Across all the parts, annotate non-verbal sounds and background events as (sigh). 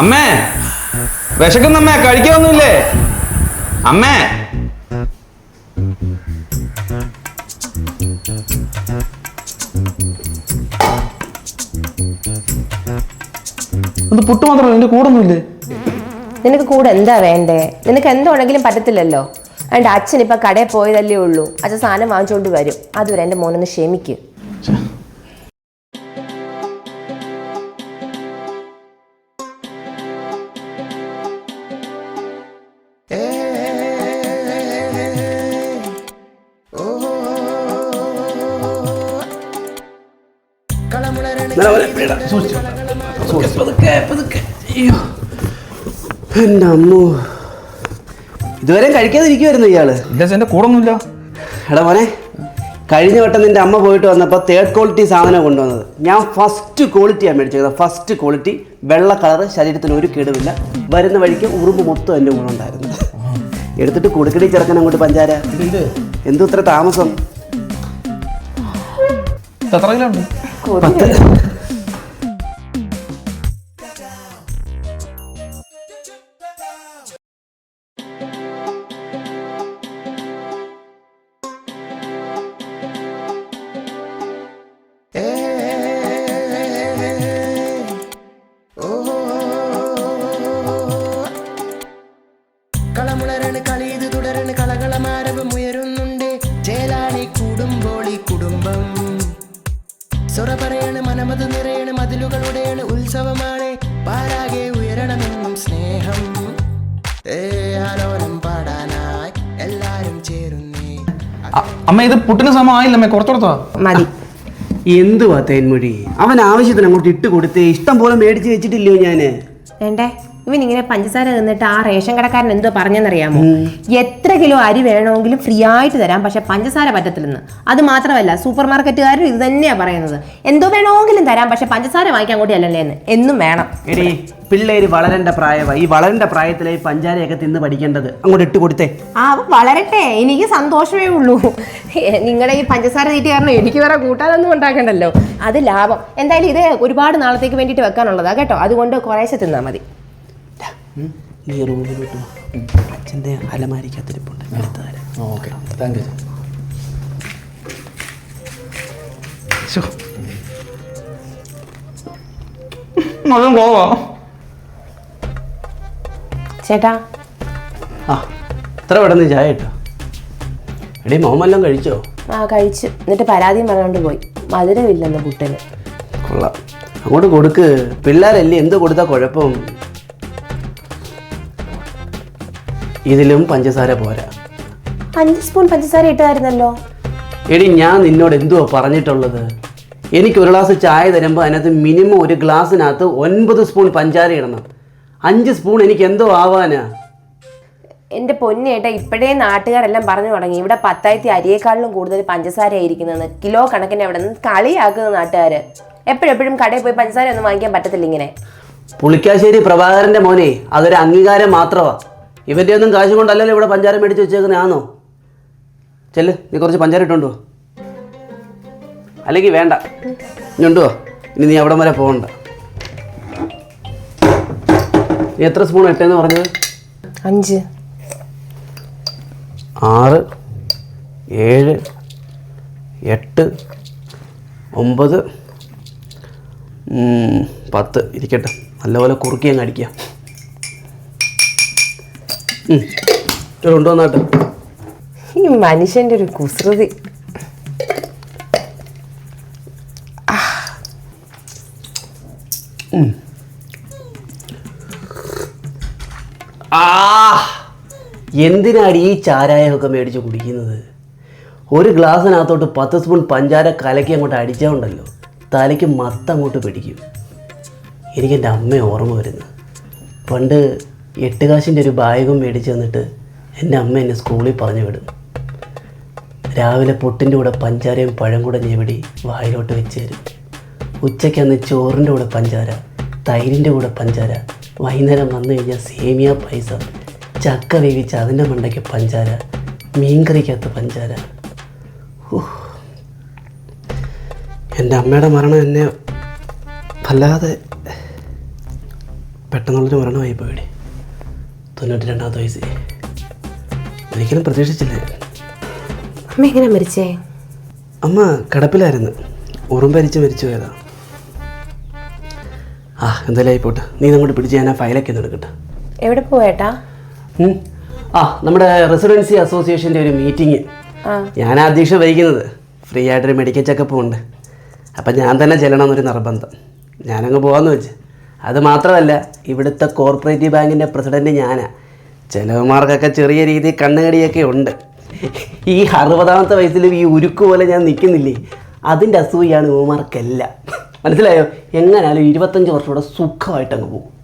അമ്മേ വിശക്കുന്നമ്മേ കഴിക്കാനൊന്നുമില്ലേ അമ്മേ. അത് പുട്ട് മാത്രമല്ല എന്റെ കൂടെ ഒന്നുമില്ലേ നിനക്ക് കൂടെ എന്താ വേണ്ടേ? നിനക്ക് എന്താണെങ്കിലും പറ്റത്തില്ലല്ലോ. അതുകൊണ്ട് അച്ഛൻ ഇപ്പൊ കടയിൽ പോയതല്ലേ ഉള്ളൂ. അച്ഛൻ സാധനം വാങ്ങിച്ചുകൊണ്ട് വരും. അതുവരെ എന്റെ മോനൊന്ന് ക്ഷമിക്ക്. എന്റെ അമ്മു. ഇതുവരെ കഴിക്കാതിരിക്കുമായിരുന്നു ഇയാൾ. എന്റെ കൂടെ ഒന്നുമില്ല എടാ മോനെ കഴിഞ്ഞ വട്ടം നിന്റെ അമ്മ പോയിട്ട് വന്നപ്പോൾ തേർഡ് ക്വാളിറ്റി സാധനം കൊണ്ടുവന്നത്. ഞാൻ ഫസ്റ്റ് ക്വാളിറ്റിയാണ് മേടിച്ചത്. ഫസ്റ്റ് ക്വാളിറ്റി വെള്ള കളർ ശരീരത്തിന് ഒരു കേടുമില്ല വരുന്ന വഴിക്ക് ഉറുമ്പ് മൊത്തം എന്റെ കൂടെ ഉണ്ടായിരുന്നു. എടുത്തിട്ട് കൊടുക്കടി ചെറുക്കൻ അങ്ങോട്ട് പഞ്ചാര. എന്തു ഇത്ര താമസം. എത്ര കിലോ ഉണ്ട്? അമ്മ ഇത് പുട്ടിന് സമയം ആയില്ല അമ്മേ കുറച്ചോടത്തോ. മതി. എന്തുവാ തേൻമൊഴി അവൻ ആവശ്യത്തിന് അങ്ങോട്ട് ഇട്ട് കൊടുത്തേ ഇഷ്ടം പോലെ മേടിച്ച് വെച്ചിട്ടില്ലയോ ഞാൻ? വേണ്ടേ? ഇവൻ ഇങ്ങനെ പഞ്ചസാര നിന്നിട്ട് ആ റേഷൻ കടക്കാരൻ എന്തോ പറഞ്ഞെന്നറിയാമോ? എത്ര കിലോ അരി വേണമെങ്കിലും ഫ്രീ ആയിട്ട് തരാം പക്ഷെ പഞ്ചസാര പറ്റത്തില്ലെന്ന്. അത് മാത്രമല്ല സൂപ്പർ മാർക്കറ്റുകാരും ഇത് തന്നെയാ പറയുന്നത്. എന്തോ വേണമെങ്കിലും തരാം പക്ഷെ പഞ്ചസാര വാങ്ങിക്കാൻ കൂടി അല്ലല്ലേ എന്ന്. എന്നും വേണം. എടി പിള്ളേര് വളരേണ്ട പ്രായമായി ഈ വളരേണ്ട പ്രായത്തിലെ പഞ്ചാരയൊക്കെ തിന്ന് പഠിക്കേണ്ടത്. അങ്ങോട്ട് ഇട്ട് കൊടുത്തേ. ആ വളരട്ടെ. എനിക്ക് സന്തോഷമേ ഉള്ളൂ. നിങ്ങളുടെ ഈ പഞ്ചസാര തീറ്റി കാരണം എനിക്ക് വേറെ കൂട്ടാനൊന്നും ഉണ്ടാക്കണ്ടല്ലോ. അത് ലാഭം. എന്തായാലും ഇത് ഒരുപാട് നാളത്തേക്ക് വേണ്ടിയിട്ട് വെക്കാനുള്ളതാ കേട്ടോ. അതുകൊണ്ട് കുറേശ്ശെ തിന്നാൽ മതി. നീ റൂമിലോട്ട് അച്ഛന്റെ അലമാരിക്കകത്തിരിപ്പുണ്ട്. എടുത്തു തരാം. ഓക്കെ. Thank you. മകൻ പോവാ? ചേട്ടാ. ആ ഇത്ര പെട്ടെന്ന് ചായ ഇട്ടോ? എടീ മോമെല്ലാം കഴിച്ചോ? ആ കഴിച്ചു. എന്നിട്ട് പരാതിയും പറഞ്ഞുകൊണ്ട് പോയി. മധുരമില്ലെന്ന് പുട്ടിന്. കൊള്ളാം. അങ്ങോട്ട് കൊടുക്ക്. പിള്ളേരല്ലേ എന്ത് കൊടുത്താൽ കുഴപ്പം? ഇതിലും പഞ്ചസാര പോരാ. അഞ്ച് സ്പൂൺ പഞ്ചസാര ഇട്ടായിരുന്നല്ലോ. എടി ഞാൻ നിന്നോട് എന്തുവാ പറഞ്ഞിട്ടുള്ളത്? എനിക്ക് ഒരു ഗ്ലാസ് ചായ തരുമ്പോൾ അതിനകത്ത് മിനിമം ഒരു ഗ്ലാസ്സിനകത്ത് ഒൻപത് സ്പൂൺ പഞ്ചാര ഇടണം. അഞ്ച് സ്പൂൺ എനിക്ക് എന്തോ ആവാനാ? എന്റെ പൊന്നേട്ട ഇപ്പോഴേ നാട്ടുകാരെല്ലാം പറഞ്ഞു തുടങ്ങി. ഇവിടെ പത്തായിരത്തി അരിയേക്കാളിലും കൂടുതൽ പഞ്ചസാര ആയിരിക്കുന്നതെന്ന്. കിലോ കണക്കിന് അവിടെ നിന്ന് കളിയാക്കുന്ന നാട്ടുകാർ എപ്പോഴെപ്പോഴും കടയിൽ പോയി പഞ്ചസാര ഒന്നും വാങ്ങിക്കാൻ പറ്റത്തില്ല ഇങ്ങനെ. പുളിക്കാശ്ശേരി പ്രഭാകരന്റെ മോനെ അതൊരു അംഗീകാരം മാത്രമാ ഇവന്റെ ഒന്നും കാശ് കൊണ്ടല്ലല്ലോ ഇവിടെ പഞ്ചാര മേടിച്ച് വെച്ചേക്കുന്നതാണോ ചെല്ല് നീ കുറച്ച് പഞ്ചാര ഇട്ടുണ്ടോ അല്ലെങ്കിൽ വേണ്ട. ഇഞ്ഞുണ്ടോ ഇനി നീ അവിടം വരെ പോകണ്ട. നീ എത്ര സ്പൂൺ ഇട്ടെന്ന് പറഞ്ഞത്? അഞ്ച്. ആറ് ഏഴ് എട്ട് ഒമ്പത് പത്ത്. ഇരിക്കട്ടെ. നല്ലപോലെ കുറുക്കി അങ്ങ് അടിക്കാം ഉം, ഇത് കൊണ്ടുവന്നാട്ടെ. ഈ മനുഷ്യന്റെ ഒരു കുസൃതി. ആ. എന്തിനാണ് ഈ ചാരായമൊക്കെ മേടിച്ച് കുടിക്കുന്നത്? ഒരു ഗ്ലാസ്സിനകത്തോട്ട് പത്ത് സ്പൂൺ പഞ്ചാര കലക്കി അങ്ങോട്ട് അടിച്ചാൽ ഉണ്ടല്ലോ. തലയ്ക്ക് മത്തങ്ങോട്ട് പിടിക്കും. എനിക്കെന്റെ അമ്മ ഓർമ്മ വരുന്നു. പണ്ട് എട്ട് കാശിന്റെ ഒരു ബാഗും മേടിച്ച് തന്നിട്ട് എന്റെ അമ്മ എന്നെ സ്കൂളിൽ പറഞ്ഞു വിടും. രാവിലെ പൊട്ടിന്റെ കൂടെ പഞ്ചാരയും പഴം കൂടെ ഞെവിടി വായിലോട്ട് വെച്ച് തരും. ഉച്ചയ്ക്ക് അന്ന് ചോറിന്റെ കൂടെ പഞ്ചാര തൈരിന്റെ കൂടെ പഞ്ചാര വൈകുന്നേരം വന്നു കഴിഞ്ഞാൽ സേമിയ പൈസ ചക്ക വേവിച്ച് അതിന്റെ മണ്ടയ്ക്ക് പഞ്ചാര മീൻകറിക്കകത്ത് പഞ്ചാര. എന്റെ അമ്മയുടെ മരണം എന്നെ വല്ലാതെ പെട്ടെന്നുള്ളൊരു മരണമായി പോയിടെ തൊണ്ണൂറ്റി രണ്ടാമത്തെ വയസ്സ്. ഒരിക്കലും പ്രതീക്ഷിച്ചില്ല. അമ്മ എങ്ങനെ മരിച്ചേ? അമ്മ കിടപ്പിലായിരുന്നു. ഉറുമ്പരിച്ച് മരിച്ചു പോയതാ. ആ എന്തായാലും ആയിപ്പോട്ടെ നീ അങ്ങോട്ട് പിടിച്ച് ഞാൻ ആ ഫയലൊക്കെ ഒന്ന് എടുക്കട്ടെ. എവിടെ പോയേട്ടാ? ആ നമ്മുടെ റെസിഡൻസി അസോസിയേഷന്റെ ഒരു മീറ്റിംഗ്. ഞാൻ അധ്യക്ഷ വഹിക്കുന്നത്. ഫ്രീ ആയിട്ടൊരു മെഡിക്കൽ ചെക്കപ്പും ഉണ്ട്. അപ്പം ഞാൻ തന്നെ ചെല്ലണമെന്നൊരു നിർബന്ധം. ഞാനങ്ങ് പോകാമെന്ന് വെച്ച്. അത് മാത്രമല്ല ഇവിടുത്തെ കോർപ്പറേറ്റീവ് ബാങ്കിന്റെ പ്രസിഡന്റ് ഞാനാ. ചിലവന്മാർക്കൊക്കെ ചെറിയ രീതിയിൽ കണ്ണുകടിയൊക്കെ ഉണ്ട്. ഈ അറുപതാമത്തെ വയസ്സിലും ഈ ഉരുക്ക് പോലെ ഞാൻ നിൽക്കുന്നില്ലേ? അതിന്റെ അസൂയാണ് ഇവന്മാർക്കെല്ലാം. മനസ്സിലായോ? എങ്ങനാലും ഇരുപത്തഞ്ച് വർഷം കൂടെ സുഖമായിട്ട് അങ്ങ് പോകും.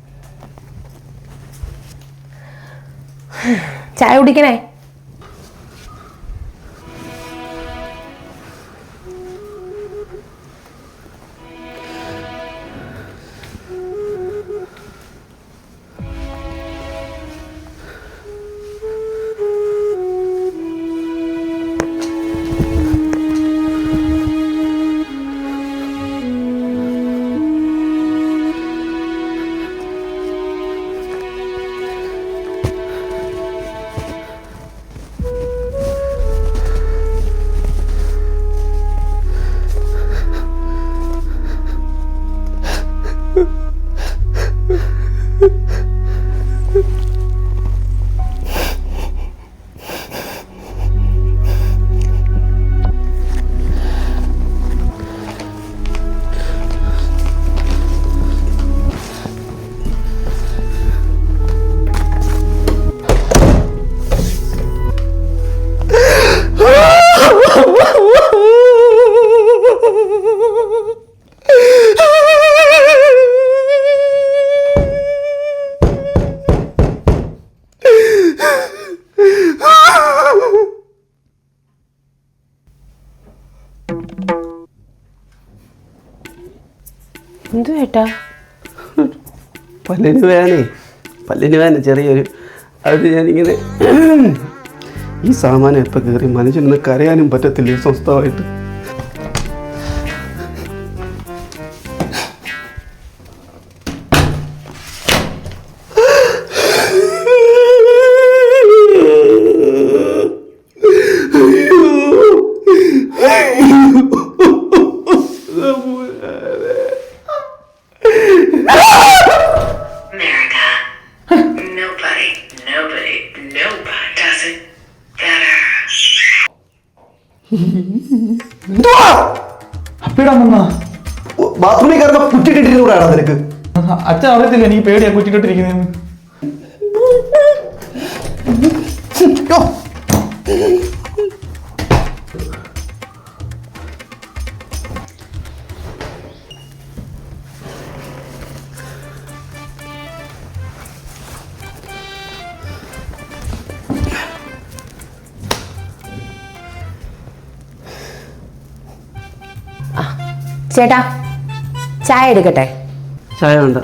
ചായ കുടിക്കണേ? പല്ലിന് വേനേ പല്ലിന് വേന ചെറിയൊരു അത് ഞാനിങ്ങനെ ഈ സാമാനം എപ്പോൾ കയറി മനുഷ്യനൊന്ന് കരയാനും പറ്റത്തില്ല ഈ സ്വസ്ഥമായിട്ട്. അറിയത്തില്ല എനിക്ക് പേടിയാ കുറ്റിട്ടിട്ടിരിക്കുന്നതെന്ന് ചേട്ടാ ചായ എടുക്കട്ടെ? ചായ വേണ്ട.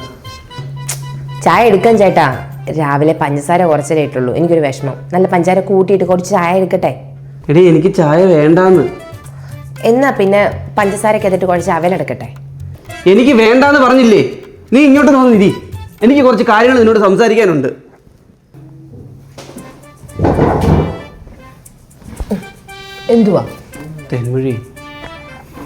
ചായ എടുക്കാൻ ചേട്ടാ. രാവിലെ പഞ്ചസാര കുറച്ചേ ഇട്ടുള്ളൂ. എനിക്കൊരു വിഷമം. നല്ല പഞ്ചസാര കൂട്ടിയിട്ട് കുറച്ച് ചായ എടുക്കട്ടെ? എടി എനിക്ക് ചായ വേണ്ടാന്ന്. എന്നാ പിന്നെ പഞ്ചസാരക്ക് എന്നിട്ട് കുറച്ച് അവലെടുക്കട്ടെ എനിക്ക് വേണ്ടാന്ന് പറഞ്ഞില്ലേ? നീ ഇങ്ങോട്ട് വന്നിരി എനിക്ക് കുറച്ച് കാര്യങ്ങൾ നിന്നോട് സംസാരിക്കാനുണ്ട്. എന്തുവാ? തെന്മൊഴി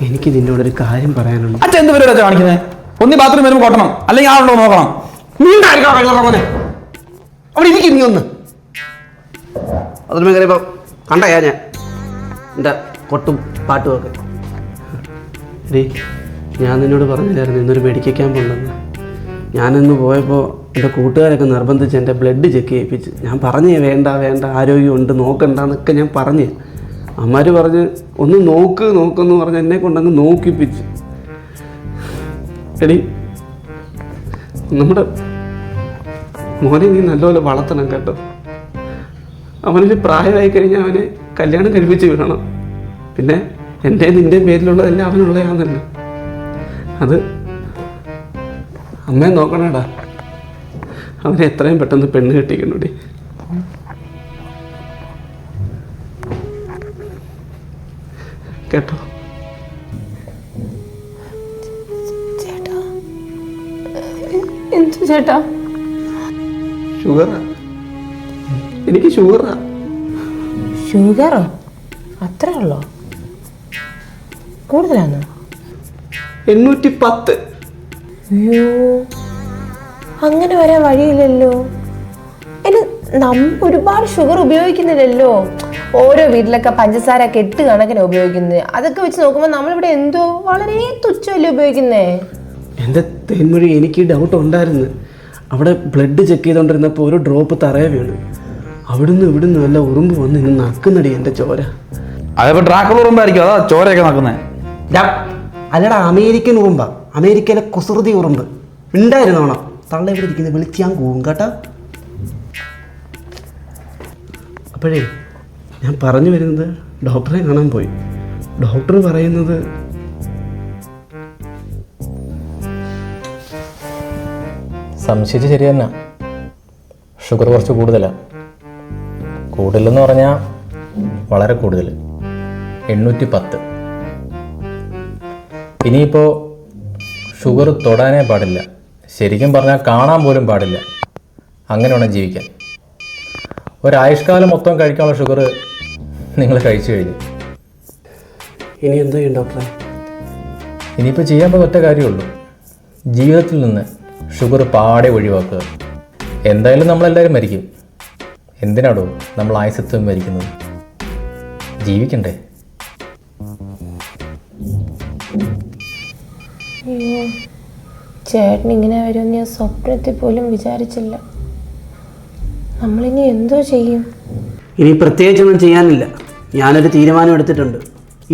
എനിക്ക് നിന്നോടൊരു കാര്യം പറയാനുണ്ട്. അച്ഛൻ എന്ത് പരിപാടി കാണിക്കുന്നത് ഒന്നി ബാത്റൂം വരുമ്പോൾ കൊട്ടണം. അല്ലെങ്കിൽ ആളുണ്ടോ നോക്കണം. നീ ഉണ്ടായിരിക്കണം കഴിഞ്ഞ പോലെ അവിടെ ഇരിക്കും നീ ഒന്ന്. കണ്ടയാ ഞാൻ. എന്റെ കൊട്ടും പാട്ടും ഒക്കെ. എടീ ഞാൻ നിന്നോട് പറഞ്ഞില്ലായിരുന്നു ഇന്നൊരു മെഡിക്കൽ ക്യാമ്പ് ഉണ്ടെന്ന്. ഞാനിന്ന് പോയപ്പോൾ എന്റെ കൂട്ടുകാരൊക്കെ നിർബന്ധിച്ച് എന്റെ ബ്ലഡ് ചെക്ക് ചെയ്യിപ്പിച്ച്. ഞാൻ പറഞ്ഞേ വേണ്ട വേണ്ട ആരോഗ്യമുണ്ട് നോക്കണ്ടെന്നൊക്കെ ഞാൻ പറഞ്ഞു. അമ്മമാർ പറഞ്ഞ് ഒന്ന് നോക്ക് നോക്കെന്ന് പറഞ്ഞ് എന്നെ കൊണ്ടങ്ങ് നോക്കിപ്പിച്ച്. എടി നമ്മുടെ മോനെ നീ നല്ലപോലെ വളർത്തണം കേട്ടോ. അവനൊരു പ്രായമായി കഴിഞ്ഞാൽ അവനെ കല്യാണം കഴിപ്പിച്ച് വിടണം. പിന്നെ എന്റെ നിന്റെ പേരിലുള്ളതെല്ലാം അവനുള്ളതാണല്ലോ. അത് അമ്മയെ നോക്കണേടാ. അവനെ എത്രയും പെട്ടെന്ന് പെണ്ണ് കെട്ടിക്കണോടി. കേട്ടോ. ചേട്ടാ ചേട്ടാ? ഷുഗറാ എനിക്ക് ഷുഗറാ ഷുഗറോ അത്രേ ഉള്ളോ? കൂടുതലാണോ? എണ്ണൂറ്റി പത്ത് അയ്യോ. അങ്ങനെ വരാൻ വഴിയില്ലല്ലോ. എന്നെ നമ്മ ഒരുപാട് ഷുഗർ ഉപയോഗിക്കുന്നില്ലല്ലോ. ഓരോ വീട്ടിലൊക്കെ പഞ്ചസാര കെട്ട് കണക്കിന് ഉപയോഗിക്കുന്നത് അതൊക്കെ വെച്ച് നോക്കുമ്പോൾ നമ്മളിവിടെ എന്തോ വളരെ തുച്ഛമല്ലേ ഉപയോഗിക്കുന്നേ? എന്താ തെന്മൊഴി എനിക്ക് ഡൗട്ട് ഉണ്ടായിരുന്നു. അവിടെ ബ്ലഡ് ചെക്ക് ചെയ്തുകൊണ്ടിരുന്നപ്പോൾ ഒരു ഡ്രോപ്പ് തറയെ വീണു. അവിടുന്ന് ഇവിടുന്ന് വല്ല ഉറുമ്പ് വന്ന് ഇന്ന് നക്കുന്നടി എന്റെ ചോര. അതിപ്പോ ഡ്രാക്കുള ഉറുമ്പായിരിക്കും അതാ ചോരയൊക്കെ നക്കുന്നത് അല്ലടാ അമേരിക്കൻ ഉറുമ്പ. അമേരിക്കയിലെ കുസൃതി ഉറുമ്പ്. ഉണ്ടായിരുന്നോണം തള്ള ഇവിടെ ഇരിക്കുന്നത് വിളിച്ച് ഞാൻ കൂവും കേട്ടാ? അപ്പോഴേ ഞാൻ പറഞ്ഞു വരുന്നത് ഡോക്ടറെ കാണാൻ പോയി. ഡോക്ടർ പറയുന്നത് സംശയിച്ച് ശരി തന്നെ. ഷുഗർ കുറച്ച് കൂടുതലാണ് കൂടുതലെന്ന് പറഞ്ഞാൽ വളരെ കൂടുതൽ. എണ്ണൂറ്റി പത്ത് ഇനിയിപ്പോൾ ഷുഗർ തൊടാനേ പാടില്ല. ശരിക്കും പറഞ്ഞാൽ കാണാൻ പോലും പാടില്ല. അങ്ങനെ വേണം ജീവിക്കാൻ. ഒരായുഷ്കാലം മൊത്തം കഴിക്കാനുള്ള ഷുഗർ നിങ്ങൾ കഴിച്ചു കഴിഞ്ഞു. ഇനി എന്ത് ചെയ്യും ഡോക്ടറെ ഇനിയിപ്പോൾ ചെയ്യാൻ പോകുന്ന ഒറ്റ കാര്യമുള്ളൂ ജീവിതത്തിൽ നിന്ന് ഷുഗർ പാടെ ഒഴിവാക്കുക. എന്തായാലും നമ്മളെല്ലാവരും മരിക്കും. എന്തിനാടോ നമ്മൾ ആയുസത്വം മരിക്കുന്നത്? ജീവിക്കണ്ടേ? അയ്യോ ചേട്ടൻ ഇങ്ങനെ വരുമെന്ന് ഞാൻ സ്വപ്നത്തിൽ പോലും വിചാരിച്ചില്ല. നമ്മളിനി എന്തോ ചെയ്യും? ഇനി പ്രത്യേകിച്ചൊന്നും ചെയ്യാനില്ല. ഞാനൊരു തീരുമാനം എടുത്തിട്ടുണ്ട്.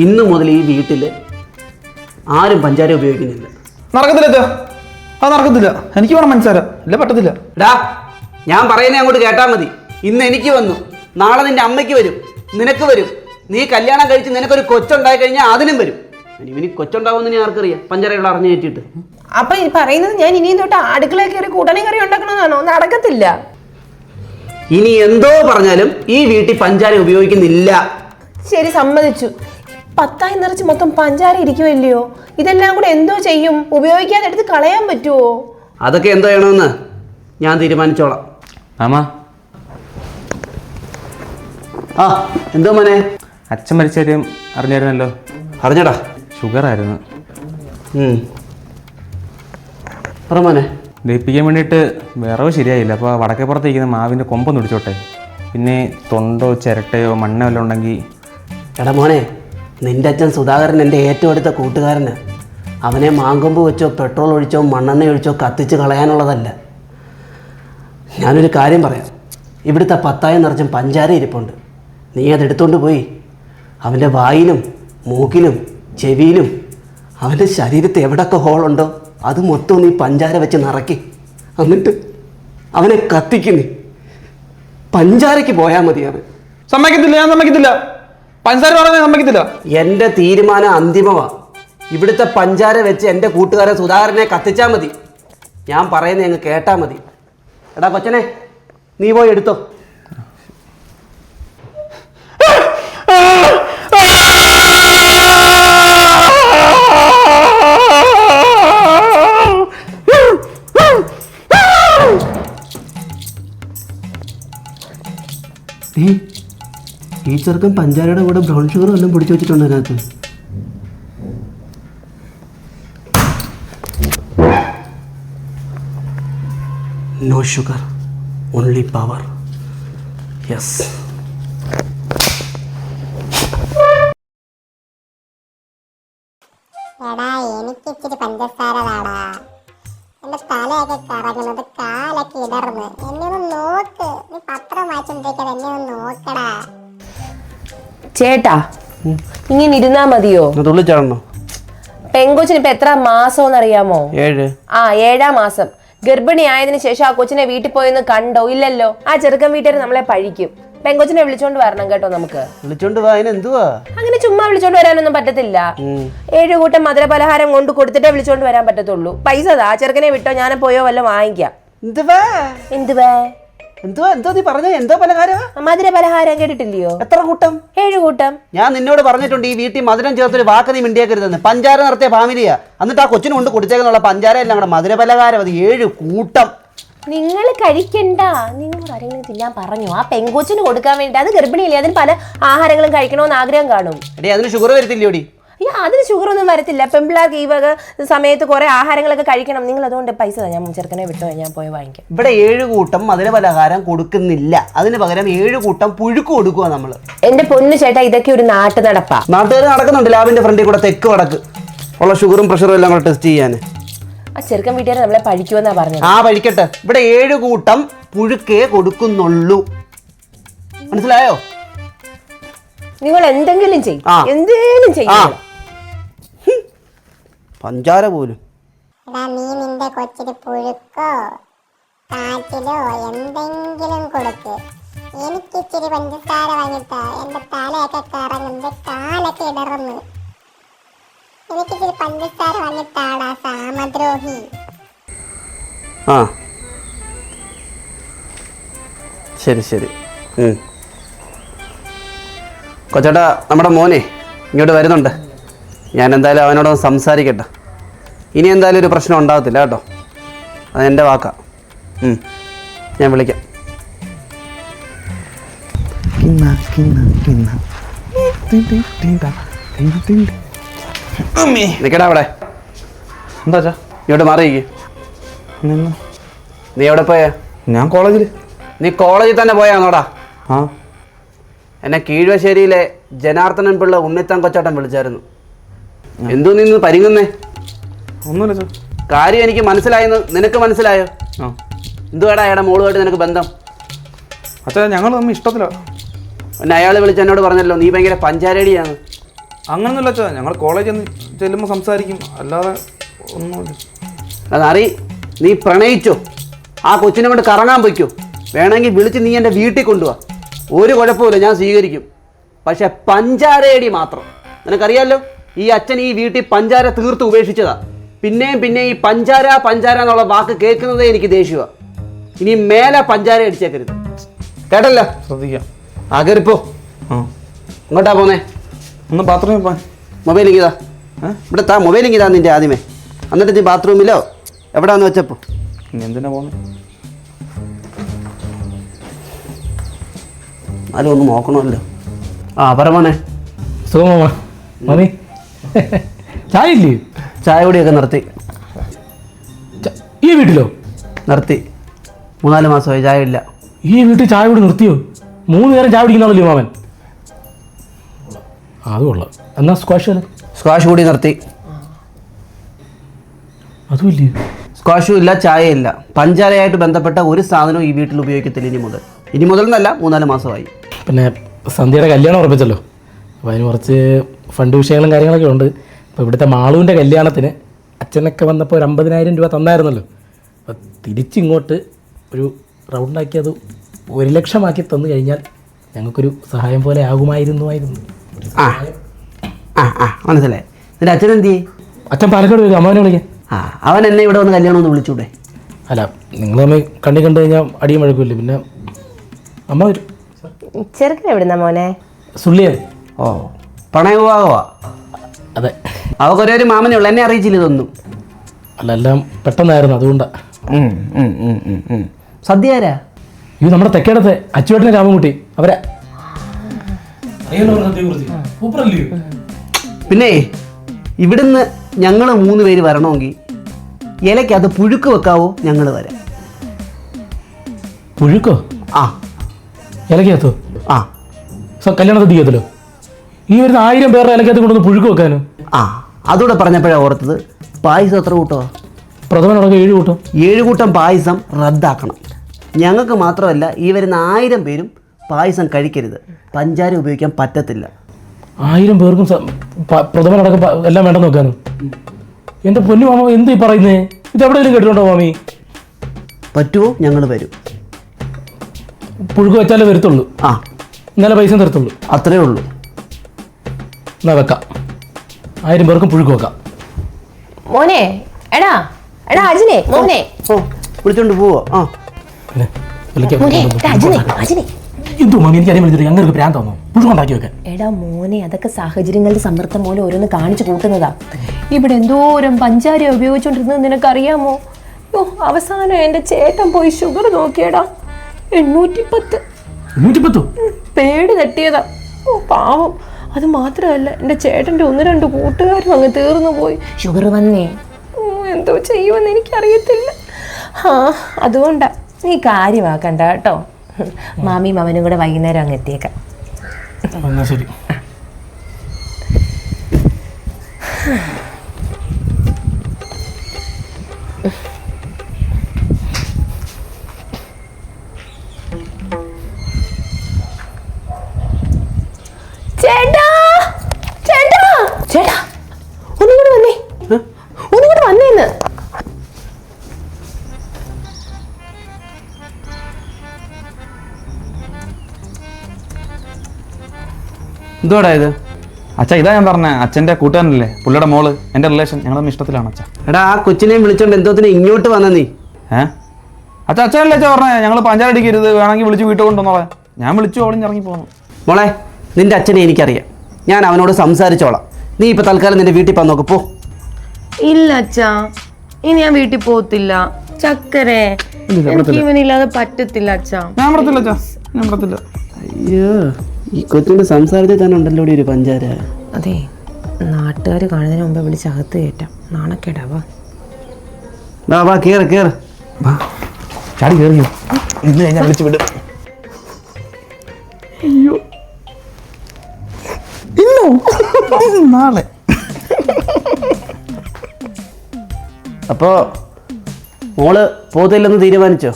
ഇന്നു മുതൽ ഈ വീട്ടിൽ ആരും പഞ്ചാര ഉപയോഗിക്കുന്നില്ല. നടക്കത്തില്ല അച്ഛാ. അത് നടക്കത്തില്ല എനിക്ക് വേണം മനസ്സാര. ഇല്ല പറ്റത്തില്ല. ഡാ ഞാൻ പറയുന്നേ അങ്ങോട്ട് കേട്ടാ മതി. ഇന്ന് എനിക്ക് വന്നു. നാളെ നിന്റെ അമ്മയ്ക്ക് വരും. നിനക്ക് വരും. നീ കല്യാണം കഴിച്ച് നിനക്കൊരു കൊച്ചുണ്ടായി കഴിഞ്ഞാൽ അതിനും വരും. ഇനി ഇവന് കൊച്ചുണ്ടാവുമെന്ന് ഞാൻ ആർക്കറിയാം? പഞ്ചാരകൾ അറിഞ്ഞു കയറ്റിയിട്ട്. അപ്പൊ ഈ പറയുന്നത് ഞാൻ ഇനിയും തൊട്ട് അടുക്കള കയറി കൂട്ടണി കറി ഉണ്ടാക്കണമെന്നാണോ നടക്കത്തില്ല. ഇനി എന്തോ പറഞ്ഞാലും ഈ വീട്ടിൽ പഞ്ചാര ഉപയോഗിക്കുന്നില്ല. ശരി സമ്മതിച്ചു. പത്തായി നിറച്ച് മൊത്തം പഞ്ചാര ഇരിക്കുമല്ലയോ ഇതെല്ലാം കൂടെ എന്തോ ചെയ്യും? ഉപയോഗിക്കാതെ എടുത്ത് കളയാൻ പറ്റുമോ അതൊക്കെ എന്തോ ചെയ്യണമെന്ന് ഞാൻ തീരുമാനിച്ചോളാം. ആമാ ആ എന്തോ മോനെ? അച്ഛൻ മരിച്ച കാര്യം അറിഞ്ഞായിരുന്നല്ലോ. അറിഞ്ഞടാ. ഷുഗർ ആയിരുന്നു. പറ മോനെ. ദഹിപ്പിക്കാൻ വേണ്ടിയിട്ട് വിറവ് ശരിയായില്ല. അപ്പോൾ വടക്കേപ്പുറത്ത് ഇരിക്കുന്ന മാവിന്റെ കൊമ്പൊന്ന് ഒടിച്ചോട്ടെ പിന്നെ തൊണ്ടോ ചിരട്ടയോ മണ്ണോ വല്ലതും ഉണ്ടെങ്കിൽ എടാ മോനെ നിന്റെ അച്ഛൻ സുധാകരൻ എന്റെ ഏറ്റവും അടുത്ത കൂട്ടുകാരന്. അവനെ മാങ്കൊമ്പ് വെച്ചോ പെട്രോൾ ഒഴിച്ചോ മണ്ണെണ്ണ ഒഴിച്ചോ കത്തിച്ച് കളയാനുള്ളതല്ല. ഞാനൊരു കാര്യം പറയാം. ഇവിടുത്തെ പത്തായം നിറച്ചും പഞ്ചാര ഇരിപ്പുണ്ട്. നീ അതെടുത്തുകൊണ്ട് പോയി. അവന്റെ വായിലും മൂക്കിലും ചെവിയിലും അവന്റെ ശരീരത്തിൽ എവിടൊക്കെ ഹോളുണ്ടോ അത് മൊത്തം നീ പഞ്ചാര വെച്ച് നിറക്കി എന്നിട്ട് അവനെ കത്തിക്കുന്നു പഞ്ചാരയ്ക്ക് പോയാൽ മതി അവൻ. സമ്മതിക്കത്തില്ല ഞാൻ സമ്മതിക്കത്തില്ല. പഞ്ചസാര പറഞ്ഞാൽ സമ്മതിക്കത്തില്ല. എന്റെ തീരുമാനം അന്തിമമാ ഇവിടുത്തെ പഞ്ചാര വെച്ച് എന്റെ കൂട്ടുകാരെ സുധാകരനെ കത്തിച്ചാൽ മതി. ഞാൻ പറയുന്നത് അങ്ങ് കേട്ടാൽ മതി. എടാ കൊച്ചനെ നീ പോയി എടുത്തോ. ചെറുക്കൻ പഞ്ചാരയുടെ കൂടെ ബ്രൗൺ ഷുഗർ എല്ലാം പിടിച്ചു വെച്ചിട്ടുണ്ട് അതിനകത്ത് no sugar only power yes ചേട്ടാ ഇങ്ങനെ ഇരുന്നാ മതിയോ? തുള്ളിച്ചാടണോ? പെങ്കൊച്ചിന് ഇപ്പൊ എത്ര മാസം അറിയാമോ ഏഴ്. ആ ഏഴാം മാസം. ഗർഭിണി ആയതിനു ശേഷം ആ കൊച്ചിനെ വീട്ടിൽ പോയെന്ന് കണ്ടോ? ഇല്ലല്ലോ. ആ ചെറുക്കൻ വീട്ടുകാർ നമ്മളെ പഴിക്കും. പെങ്കൊച്ചിനെ വിളിച്ചോണ്ട് വരണം കേട്ടോ നമുക്ക്. വിളിച്ചോണ്ട് എന്തുവാ? അങ്ങനെ ചുമ്മാ വിളിച്ചോണ്ട് വരാനൊന്നും പറ്റത്തില്ല. ഏഴു കൂട്ടം മധുര പലഹാരം കൊണ്ട് കൊടുത്തിട്ടേ വിളിച്ചോണ്ട് വരാൻ പറ്റത്തുള്ളൂ. പൈസ ആ ചെറുക്കനെ വിട്ടോ ഞാൻ പോയോ വല്ലതും വാങ്ങിക്കാം. എന്തുവാ? എന്തുവാ? എന്തുവാ എന്തോ നീ പറഞ്ഞ എന്തോ പലഹാരം മധുര പലഹാരം കേട്ടിട്ടില്ലയോ? എത്ര കൂട്ടം? ഏഴ് കൂട്ടം. ഞാൻ നിന്നോട് പറഞ്ഞിട്ടുണ്ട് ഈ വീട്ടിൽ മധുരം ചേർത്തൊരു വാക്ക് നീ മിണ്ടിയേക്കരുതെന്ന്. പഞ്ചാര നടത്തിയ ഫാമിലിയാ. എന്നിട്ട് ആ കൊച്ചിന് കൊണ്ട് കൊടുത്തേക്കുന്നുള്ള പഞ്ചാര എല്ലാം കൂടെ മധുര പലഹാരം അത് ഏഴ് കൂട്ടം. നിങ്ങൾ കഴിക്കണ്ട. നിങ്ങൾ ആരെങ്കിലും തിന്നാൻ പറഞ്ഞു? ആ പെങ്കൊച്ചിന് കൊടുക്കാൻ വേണ്ടി അത് ഗർഭിണിയില്ലേ? അതിന് പല ആഹാരങ്ങളും കഴിക്കണമെന്ന് ആഗ്രഹം കാണും. എടി അതിന് ഷുഗർ വരത്തില്ലോടി? അയ്യോ അതിന് ഷുഗർ ഒന്നും വരത്തില്ല. പെമ്പിളാർക്ക് ഈ വക സമയത്ത് കുറെ ആഹാരങ്ങളൊക്കെ കഴിക്കണം. നിങ്ങൾ അതുകൊണ്ട് പൈസ ഞാൻ ചെറുക്കനെ വിട്ടോ ഞാൻ പോയി വാങ്ങിക്കാം. ഇവിടെ ഏഴ് കൂട്ടം മധുര പലഹാരം കൊടുക്കുന്നില്ല. അതിന് പകരം ഏഴ് കൂട്ടം പുഴുക്ക് കൊടുക്കുക നമ്മൾ എന്റെ പൊന്നു ചേട്ടാ ഇതൊക്കെ ഒരു നാട്ടു നടപ്പാ നാട്ടുകാർ നടക്കുന്നുണ്ട്. ലാബിന്റെ ഫ്രണ്ടിൽ കൂടെ തെക്ക് വടക്ക്. ഉള്ള ഷുഗറും പ്രഷറും എല്ലാം കൂടെ ടെസ്റ്റ് ചെയ്യാൻ. ആ ചെറുക്കൻ വീട്ടുകാർ നമ്മളെ പഴിക്കുമെന്നാ പറഞ്ഞത്. ആ പഴിക്കട്ടെ ഇവിടെ ഏഴ് കൂട്ടം പുഴുക്കേ കൊടുക്കുന്നുള്ളൂ. മനസ്സിലായോ? നിങ്ങൾ എന്തെങ്കിലും ചെയ്യും. എന്തെങ്കിലും ചെയ്യും പഞ്ചാര പോലും. നീ നിന്റെ കൊച്ചിന് പുഴുക്കോ കാറ്റിലോ എന്തെങ്കിലും കൊടുക്ക്. എനിക്ക് ഇച്ചിരി പഞ്ചസാര വാങ്ങിത്താ എന്റെ തലയൊക്കെ കറങ്ങുന്നത് കാലൊക്കെ ഇടറുന്നു. പഞ്ചസാര സാമദ്രോഹി. ആ. ശരി ശരി. കൊച്ചേട്ടാ നമ്മുടെ മോനെ ഇങ്ങോട്ട് വരുന്നുണ്ട്. ഞാൻ എന്തായാലും അവനോട് സംസാരിക്കട്ടെ. ഇനി എന്തായാലും ഒരു പ്രശ്നം ഉണ്ടാകത്തില്ല കേട്ടോ. അത് എന്റെ വാക്കാ. ഉം. ഞാൻ വിളിക്കാം. നിൽക്കടാ അവിടെ. എന്താ ചാ ഇങ്ങോട്ട് മാറിയിക്ക് നിന്ന്. നീ എവിടെ പോയാ? ഞാൻ കോളേജിൽ നീ കോളേജിൽ തന്നെ പോയാന്നോടാ ആ. എന്നെ കീഴ്വശ്ശേരിയിലെ ജനാർദ്ദനൻ പിള്ള ഉണ്ണിത്താൻ കൊച്ചാട്ടൻ വിളിച്ചായിരുന്നു. എന്തോ നിന്ന് പരിങ്ങുന്നേ? ഒന്നുമില്ല സാർ. കാര്യം എനിക്ക് മനസ്സിലായെന്ന് നിനക്ക് മനസ്സിലായോ? ആ. എന്തുവാടാ അയാളുടെ മോളുമായിട്ട് നിനക്ക് ബന്ധം? അച്ഛാ ഞങ്ങൾ തമ്മിൽ ഇഷ്ടത്തിലാണ് പിന്നെ അയാൾ വിളിച്ച് എന്നോട് പറഞ്ഞല്ലോ നീ ഭയങ്കര പഞ്ചാരടിയാണ്. അങ്ങനൊന്നുമില്ല അച്ഛാ ഞങ്ങൾ കോളേജിൽ ചെല്ലുമ്പോൾ സംസാരിക്കും. അല്ലാതെ ഒന്നുമില്ല. അതറി നീ പ്രണയിച്ചോ? ആ കൊച്ചിനെ കൊണ്ട് കറങ്ങാൻ പൊയ്ക്കോ? വേണമെങ്കിൽ വിളിച്ച് നീ എന്റെ വീട്ടിൽ കൊണ്ടുപോവാ ഒരു കുഴപ്പമില്ല ഞാൻ സ്വീകരിക്കും. പക്ഷെ പഞ്ചാരയടി മാത്രം. നിനക്കറിയാലോ? ഈ അച്ഛൻ ഈ വീട്ടിൽ പഞ്ചാര തീർത്ത് ഉപേക്ഷിച്ചതാ. പിന്നെയും പിന്നെ ഈ പഞ്ചാര പഞ്ചാര എന്നുള്ള വാക്ക് കേൾക്കുന്നതേ എനിക്ക് ദേഷ്യമാണ് ഇനി മേലെ പഞ്ചാര അടിച്ചേക്കരുത്. കേട്ടല്ലോ? ശ്രദ്ധിക്കാം. ആകരിപ്പോ ഇങ്ങോട്ടാ പോന്നേ. ഒന്ന് ബാത്റൂമിൽ പോ മൊബൈൽ ഇങ്ങിതാ? ഇവിടെ താ മൊബൈൽ ഇങ്ങിതാ നിന്റെ ആദ്യമേ. എന്നിട്ട് നീ ബാത്റൂമിലോ? എവിടാന്ന് വെച്ചപ്പോ? ഇനി എന്തിനാ പോന്നെ? എന്നാലും ഒന്ന് നോക്കണമല്ലോ. ആ പറ മോനെ. സുഖമാ മതി. (laughs) ചായ ഇല്ലേ ചായ കൂടിയൊക്കെ നിർത്തി. ഈ വീട്ടിലോ? നിർത്തി. മൂന്നാൽ മാസമായി ചായ ഇല്ല. ഈ വീട്ടിൽ ചായ കൂടി നിർത്തിയോ? മൂന്ന് നേരം ചായ കുടിക്കുന്നാണല്ലോ മാമൻ അത് കൊള്ളാം. എന്നാ സ്ക്വാഷ് അല്ല സ്ക്വാഷ് കൂടി നിർത്തി. അതുമില്ലേ സ്ക്വാഷും ഇല്ല ചായയില്ല ഇല്ല. പഞ്ചാരയായിട്ട് ബന്ധപ്പെട്ട ഒരു സാധനവും ഈ വീട്ടിൽ ഉപയോഗിക്കത്തില്ല ഇനി മുതൽ. ഇനി മുതൽ എന്നല്ല മൂന്നാൽ മാസമായി. പിന്നെ സന്ധ്യയുടെ കല്യാണം ഉറപ്പിച്ചല്ലോ. അപ്പോൾ അതിന് കുറച്ച് ഫണ്ട് വിഷയങ്ങളും കാര്യങ്ങളൊക്കെ ഉണ്ട്. അപ്പോൾ ഇവിടുത്തെ മാളുവിന്റെ കല്യാണത്തിന് അച്ഛനൊക്കെ വന്നപ്പോൾ ഒരു അമ്പതിനായിരം രൂപ തന്നായിരുന്നല്ലോ. അപ്പോൾ തിരിച്ചിങ്ങോട്ട് ഒരു റൗണ്ടാക്കി അത് ഒരു ലക്ഷമാക്കി തന്നു കഴിഞ്ഞാൽ ഞങ്ങൾക്കൊരു സഹായം പോലെ ആകുമായിരുന്നു ആയിരുന്നു. ആ. ആ ആ മനസ്സിലായി. നിന്റെ അച്ഛൻ എന്ത് ചെയ്യും? അച്ഛൻ പാലക്കാട് വരും അമ്മാവനെ വിളിക്കാൻ. ആ അവൻ എന്നെ ഇവിടെ വന്ന് കല്യാണം ഒന്ന് വിളിച്ചൂടെ? അല്ല നിങ്ങൾ തമ്മിൽ കണ്ണി കണ്ടു കഴിഞ്ഞാൽ അടിയും വഴക്കില്ലേ പിന്നെ അമ്മ വരും. ചെറുക്കൻ എവിടുന്ന മോനെ? സുള്ളിയാണ് ഓ. പണയ അതെ. അവൾക്ക് ഒരേ ഒരു മാമനേ ഉള്ളൂ. എന്നെ അറിയിച്ചില്ല ഇതൊന്നും. അല്ല എല്ലാം പെട്ടെന്നായിരുന്നു. അതുകൊണ്ടാ. സദ്യ ആരാ? ഇത് നമ്മുടെ തെക്കേടത്തെ അച്ചുവേട്ടനെ രാമൻകുട്ടി. അവരെ. പിന്നെ ഇവിടുന്ന് ഞങ്ങൾ മൂന്ന് പേര് വരണമെങ്കിൽ ഇലയ്ക്ക് അത് പുഴുക്ക് വെക്കാവോ? ഞങ്ങൾ വരാം. പുഴുക്കോ? ആ. ഇലക്കകത്തോ ആ. സോ കല്യാണത്തെ തീയത്തല്ലോ ഈ വരുന്ന ആയിരം പേരുടെ ഇലക്കകത്ത് കൊണ്ടൊന്ന് പുഴുക്ക് വെക്കാനോ? ആ അതുകൂടെ പറഞ്ഞപ്പോഴാണ് ഓർത്തത്. പായസം എത്ര കൂട്ടോ പ്രഥമനടക്കം ഏഴ് കൂട്ടം. ഏഴ് കൂട്ടം പായസം റദ്ദാക്കണം. ഞങ്ങൾക്ക് മാത്രമല്ല ഈ വരുന്ന ആയിരം പേരും പായസം കഴിക്കരുത്. പഞ്ചാര ഉപയോഗിക്കാൻ പറ്റത്തില്ല. ആയിരം പേർക്കും പ്രഥമൻ അടക്കം പ്രഥമനടക്കം എല്ലാം വേണ്ടെന്ന് വെക്കാനോ. എന്റെ പൊന്നു മാമ എന്ത് ഈ പറയുന്നേ? ഇത് എവിടെയെങ്കിലും കേട്ടിട്ടുണ്ടോ മാമി? പറ്റുമോ ഞങ്ങൾ വരും. പുഴുക്ക് വെച്ചാലേ വരത്തുള്ളൂ. ആ. ഇന്നലെ പൈസ തരത്തുള്ളൂ. അത്രേ ഉള്ളൂ. എന്നാ വെക്കാം. ആയിരം പേർക്കും പുഴുക്ക് വെക്കാം. മോനെ എടാ എടാ അജിനെ മോനെ. ഓ വിളിച്ചോണ്ട് പോവോ. ആ. പിന്നെ വിളിക്കാം. മോനെ എടാ, അജിനെ അജിനെ. എന്തോ എനിക്ക് അറിയാൻ ഞങ്ങൾക്ക് വെക്കാൻ എടാ മോനെ അതൊക്കെ സാഹചര്യങ്ങളുടെ സമ്മർദ്ദം മൂലം ഓരോന്ന് കാണിച്ചു കൂട്ടുന്നതാ. ഇവിടെ എന്തോരം പഞ്ചാര ഉപയോഗിച്ചോണ്ടിരുന്നത് നിനക്കറിയാമോ? ഓ അവസാനം എന്റെ ചേട്ടൻ പോയി ഷുഗർ നോക്കിയടാ. എണ്ണൂറ്റി പത്ത് നൂറ്റിപ്പത്തോ പേടി തട്ടിയതാ. ഓ പാവം. അത് മാത്രമല്ല എന്റെ ചേട്ടന്റെ ഒന്ന് രണ്ട് കൂട്ടുകാരും അങ്ങ് തീർന്നു പോയി. ഷുഗർ വന്നേ. ഓ എന്തോ ചെയ്യുമെന്ന് എനിക്കറിയത്തില്ല. ആ അതുകൊണ്ടാ. നീ കാര്യമാക്കണ്ട കേട്ടോ. മാമിയും മാമനും കൂടെ വൈകുന്നേരം അങ്ങ് എത്തിയേക്കാം. ശരി. എന്തുവാടാ ഇത്? അച്ഛ ഇതാ ഞാൻ പറഞ്ഞ അച്ഛന്റെ കൂട്ടുകാരനല്ലേ പുള്ളിയുടെ മോൾ എന്റെ റിലേഷൻ ഞങ്ങളൊന്നും ഇഷ്ടത്തിലാണ് അച്ഛ. എടാ ആ കൊച്ചിനെയും വിളിച്ചോണ്ട് എന്തോത്തിന് ഇങ്ങോട്ട് വന്ന നീ? ഏ? അച്ഛ അച്ഛനല്ലേ അച്ഛാ പറഞ്ഞേ ഞങ്ങൾ പഞ്ചാരടിക്കരുത് വേണമെങ്കിൽ വിളിച്ച് വീട്ടിൽ കൊണ്ടുവന്നോളെ. ഞാൻ വിളിച്ചു അവളും ഇറങ്ങി പോന്നു. മോളെ നിന്റെ അച്ഛനെ എനിക്കറിയാം. ഞാൻ അവനോട് സംസാരിച്ചോളാം. നീ ഇപ്പൊ തൽക്കാലം നിന്റെ വീട്ടിൽ പോകാൻ നോക്ക് പോ. ഇല്ല അച്ഛാ. ഇനി ഞാൻ വീട്ടിൽ പോകത്തില്ല ചക്കരേ എനിക്ക് ഇവനില്ലാതെ പറ്റത്തില്ല അച്ഛാ. ഞാൻ പറത്തില്ല അച്ഛാ. ഞാൻ പറത്തില്ല അയ്യോ. ഈ കൊച്ചിന്റെ സംസാരത്തിൽ തന്നെ ഉണ്ടല്ലോ ഒരു പഞ്ചാര. അതെ നാട്ടുകാർ കാണുന്നതിന് മുമ്പ് വിളിച്ച് അകത്ത് കയറ്റാം. നാണക്കേടാ വാ. വാ കേറ് കേറ്. ചാടി കയറിയോ ഇന്ന് ഞാൻ വിളിച്ച് വിടും. നാളെ. അപ്പോ മോൾ പോകത്തില്ലെന്ന് തീരുമാനിച്ചോ?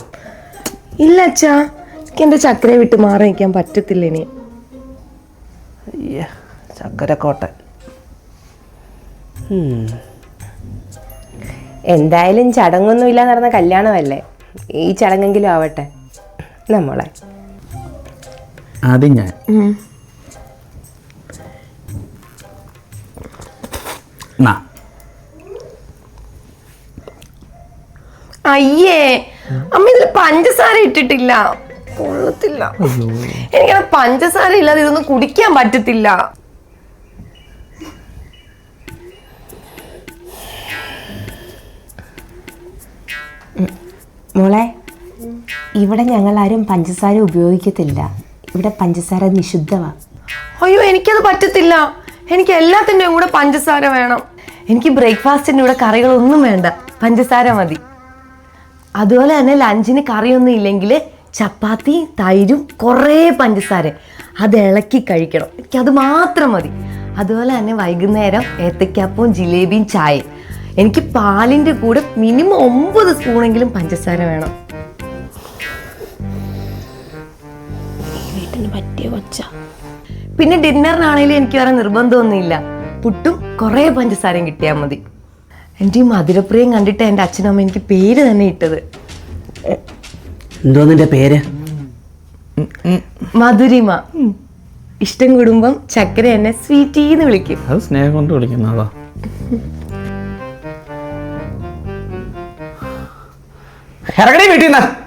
ഇല്ല അച്ഛാ. എനിക്ക് എന്റെ ചക്കരെ വിട്ട് മാറി നിൽക്കാൻ പറ്റത്തില്ല ഇനി. അയ്യ ചക്കരക്കോട്ടൻ. എന്തായാലും ചടങ്ങൊന്നും ഇല്ല നടന്ന കല്യാണമല്ലേ? ഈ ചടങ്ങെങ്കിലും ആവട്ടെ നമ്മളെ. ആദ്യം ഞാൻ. നാ. അയ്യേ അമ്മ ഇതിൽ പഞ്ചസാര ഇട്ടിട്ടില്ല. കൊള്ളത്തില്ല. എനിക്കത് പഞ്ചസാര ഇല്ലാതെ ഇതൊന്നും കുടിക്കാൻ പറ്റത്തില്ല. മോളെ ഇവിടെ ഞങ്ങൾ ആരും പഞ്ചസാര ഉപയോഗിക്കത്തില്ല. ഇവിടെ പഞ്ചസാര നിഷിദ്ധമാണ് അയ്യോ എനിക്കത് പറ്റത്തില്ല. എനിക്ക് എല്ലാത്തിന്റെയും കൂടെ പഞ്ചസാര വേണം. എനിക്ക് ബ്രേക്ക്ഫാസ്റ്റിന്റെ കൂടെ കറികളൊന്നും വേണ്ട. പഞ്ചസാര മതി. അതുപോലെ തന്നെ ലഞ്ചിന് കറിയൊന്നും ഇല്ലെങ്കിൽ ചപ്പാത്തി തൈരും കുറേ പഞ്ചസാര. അത് ഇളക്കി കഴിക്കണം. എനിക്കത് മാത്രം മതി. അതുപോലെ തന്നെ വൈകുന്നേരം ഏത്തയ്ക്കാപ്പവും ജിലേബിയും ചായയും. എനിക്ക് പാലിന്റെ കൂടെ മിനിമം ഒമ്പത് സ്പൂണെങ്കിലും പഞ്ചസാര വേണം. വീട്ടിന് പറ്റിയ കൊച്ച. പിന്നെ ഡിന്നറിനാണെങ്കിലും എനിക്ക് വേറെ നിർബന്ധമൊന്നുമില്ല. പുട്ടും കുറേ പഞ്ചസാരയും കിട്ടിയാൽ മതി. എന്റെ ഈ മധുരപ്രിയം കണ്ടിട്ട് എന്റെ അച്ഛനമ്മ അമ്മ എനിക്ക് പേര് തന്നെ ഇട്ടത്. എന്തോ നിന്റെ പേര്? മധുരിമ. ഇഷ്ടം കൂടുമ്പം ചക്കര എന്നെ സ്വീറ്റീന്ന് വിളിക്കും. അത് സ്നേഹം കൊണ്ട് വിളിക്കുന്നതാ ഇറങ്ങണേ വീട്ടിൽ നിന്ന്.